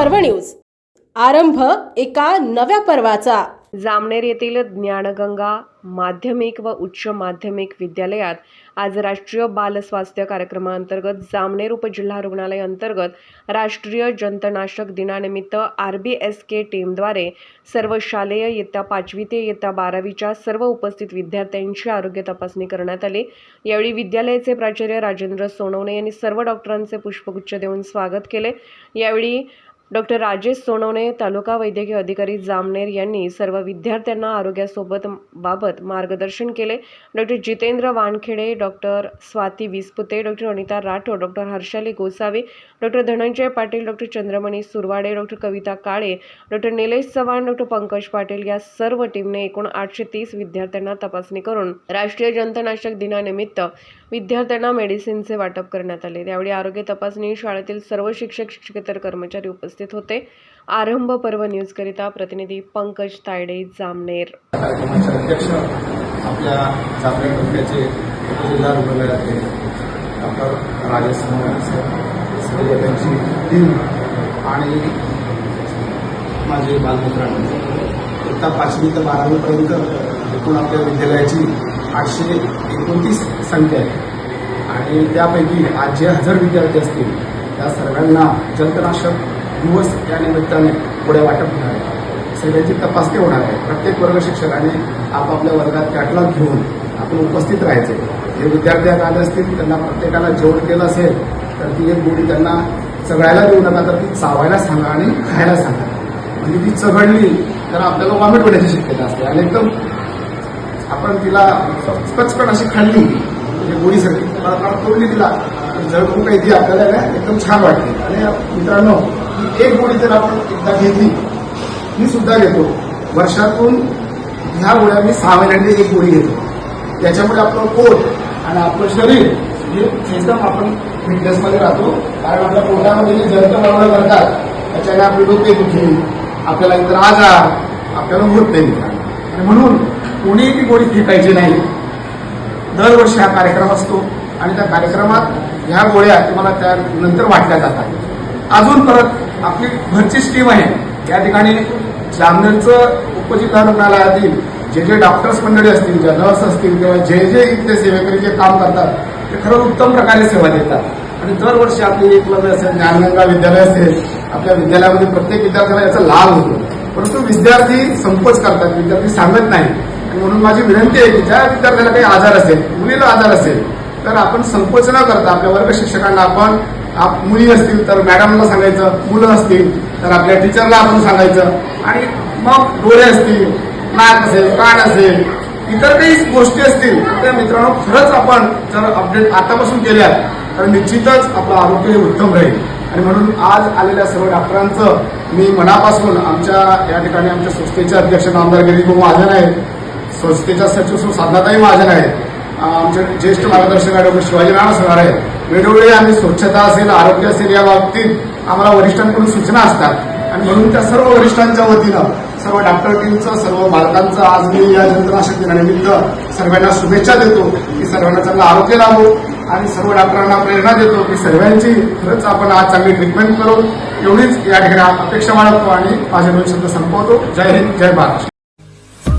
पर्व न्यूज. आरंभ एका नव्या पर्वाचा. जामनेर येथील ज्ञानगंगा माध्यमिक व उच्च माध्यमिक विद्यालयात आज राष्ट्रीय बाल स्वास्थ्य कार्यक्रमाअंतर्गत जामनेर उपजिल्हा रुग्णालय अंतर्गत राष्ट्रीय जंतनाशक दिनानिमित्त आर बी एस के टीमद्वारे सर्व शालेय इयत्ता पाचवी ते इयत्ता बारावीच्या सर्व उपस्थित विद्यार्थ्यांची आरोग्य तपासणी करण्यात आली. यावेळी विद्यालयाचे प्राचार्य राजेंद्र सोनवणे यांनी सर्व डॉक्टरांचे पुष्पगुच्छ देऊन स्वागत केले. यावेळी डॉक्टर राजेश सोनवणे तालुका वैद्यकीय अधिकारी जामनेर यांनी सर्व विद्यार्थ्यांना आरोग्यासोबत बाबत मार्गदर्शन केले. Doctor Jitendra Wankhede doctor Swati Visapute doctor Anita Rathod doctor Harshali Gosavi doctor Dhananjay Patil doctor Chandramani Surwade doctor Kavita Kale doctor Nilesh Chavan doctor Pankaj Patil या सर्व टीमने एकूण आठशे तीस विद्यार्थ्यांना तपासणी करून राष्ट्रीय जंतनाशक दिनानिमित्त विद्यार्थ्यांना मेडिसिनचे वाटप करण्यात आले. त्यावेळी आरोग्य तपासणी शाळेतील सर्व शिक्षक शिक्षकेतर कर्मचारी उपस्थित उपस्थित होते. आरंभ पर्व न्यूजकरिता प्रतिनिधी पंकज तायडे जामनेर. अध्यक्ष आपल्या जामनेर तालुक्याचे जिल्हा रुग्णालयातले डॉक्टर राजेश सोनवणे त्यांची टीम आणि माझे बालमित्रांनी. इयत्ता पाचवी ते बारावीपर्यंत एकूण आपल्या विद्यालयाची आठशे एकोणतीस संख्या आहे. आणि त्यापैकी आज जे हजार विद्यार्थी असतील त्या सर्वांना जंतनाशक दिवस या निमित्ताने पुढे वाटप होणार आहे. सगळ्यांची तपासणी होणार आहे. प्रत्येक वर्ग शिक्षकाने आपापल्या वर्गात कॅटलॉग घेऊन आपण उपस्थित राहायचे. जे विद्यार्थी आता आले असतील त्यांना प्रत्येकाला जेवण केलं असेल तर ती एक गोळी त्यांना चघळायला देऊ नका तर ती चावायला सांगा आणि खायला सांगा. म्हणजे ती चघळली तर आपल्याला वॉमिट होण्याची शक्यता असते. आणि एकदम आपण तिला कचकट अशी खाल्ली म्हणजे गोळीसाठी तोडली तिला. तर काही ती आपल्याला एकदम छान वाटते. आणि मित्रांनो एक गोळी जर आपण एकदा घेतली मी सुद्धा घेतो. वर्षातून ह्या गोळ्या मी सहा महिन्यांनी एक गोळी घेतो. त्याच्यामुळे आपलं पोट आणि आपलं शरीर हे एकदम आपण फिटनेसमध्ये राहतो. कारण आपल्या पोटामध्ये जे जंत वाढवणं करतात त्याच्याने आपली डोके दुखी आपल्याला इतर आजार आपल्याला होत नाही. आणि म्हणून कोणीही ती गोळी फेकायची नाही. दरवर्षी हा कार्यक्रम असतो आणि त्या कार्यक्रमात ह्या गोळ्या तुम्हाला त्या नंतर वाटल्या जातात. अजून परत आपली घरचीच टीम आहे. या ठिकाणी जामनेरचं उपजिल्हा रुग्णालयातील जे जे डॉक्टर्स मंडळी असतील ज्या नर्स असतील किंवा जे जे इथले सेवेकरी जे काम करतात ते खरंच उत्तम प्रकारे सेवा देतात. आणि दरवर्षी आपली एकलव्य म्हणजे असेल ज्ञानगंगा विद्यालय असेल आपल्या विद्यालयामध्ये प्रत्येक विद्यार्थ्याला याचा लाभ होतो. परंतु विद्यार्थी संकोच करतात विद्यार्थी सांगत नाही. म्हणून माझी विनंती आहे की ज्या विद्यार्थ्याला काही आजार असेल मुलीला आजार असेल तर आपण संकोच न करता आपल्या वर्ग शिक्षकांना आपण आप- मुली असतील तर मॅडमला सांगायचं मुलं असतील तर आपल्या टीचरला आपण सांगायचं. आणि मग डोळे असतील नाक असेल कान असेल इतर काही गोष्टी असतील त्या मित्रांनो खरंच आपण जर अपडेट आतापासून केल्या तर निश्चितच आपलं आरोग्य हे उत्तम राहील. आणि म्हणून आज आलेल्या सर्व डॉक्टरांचं मी मनापासून आमच्या या ठिकाणी आमच्या संस्थेचे अध्यक्ष नामदार गिरीभाऊ महाजन आहेत. संस्थेच्या सचिव साधनाताही महाजन आहेत. आमचे ज्येष्ठ मार्गदर्शक आहे डॉक्टर शिवाजी राणा सर आहेत. वेळोवेळी आम्ही स्वच्छता असेल आरोग्य असेल या बाबतीत आम्हाला वरिष्ठांकडून सूचना असतात. आणि म्हणून त्या सर्व वरिष्ठांच्या वतीनं सर्व डॉक्टर टीमचं सर्व बालकांचं आज मी या जंत्रनाशक दिनानिमित्त सर्वांना शुभेच्छा देतो की सर्वांना चांगलं आरोग्य लाभो आणि सर्व डॉक्टरांना प्रेरणा देतो की सर्वांची खरंच आपण आज चांगली ट्रीटमेंट करू. एवढीच या ठिकाणी अपेक्षा बाळगतो आणि माझे दोन शब्द संपवतो. जय हिंद जय महाराष्ट्र.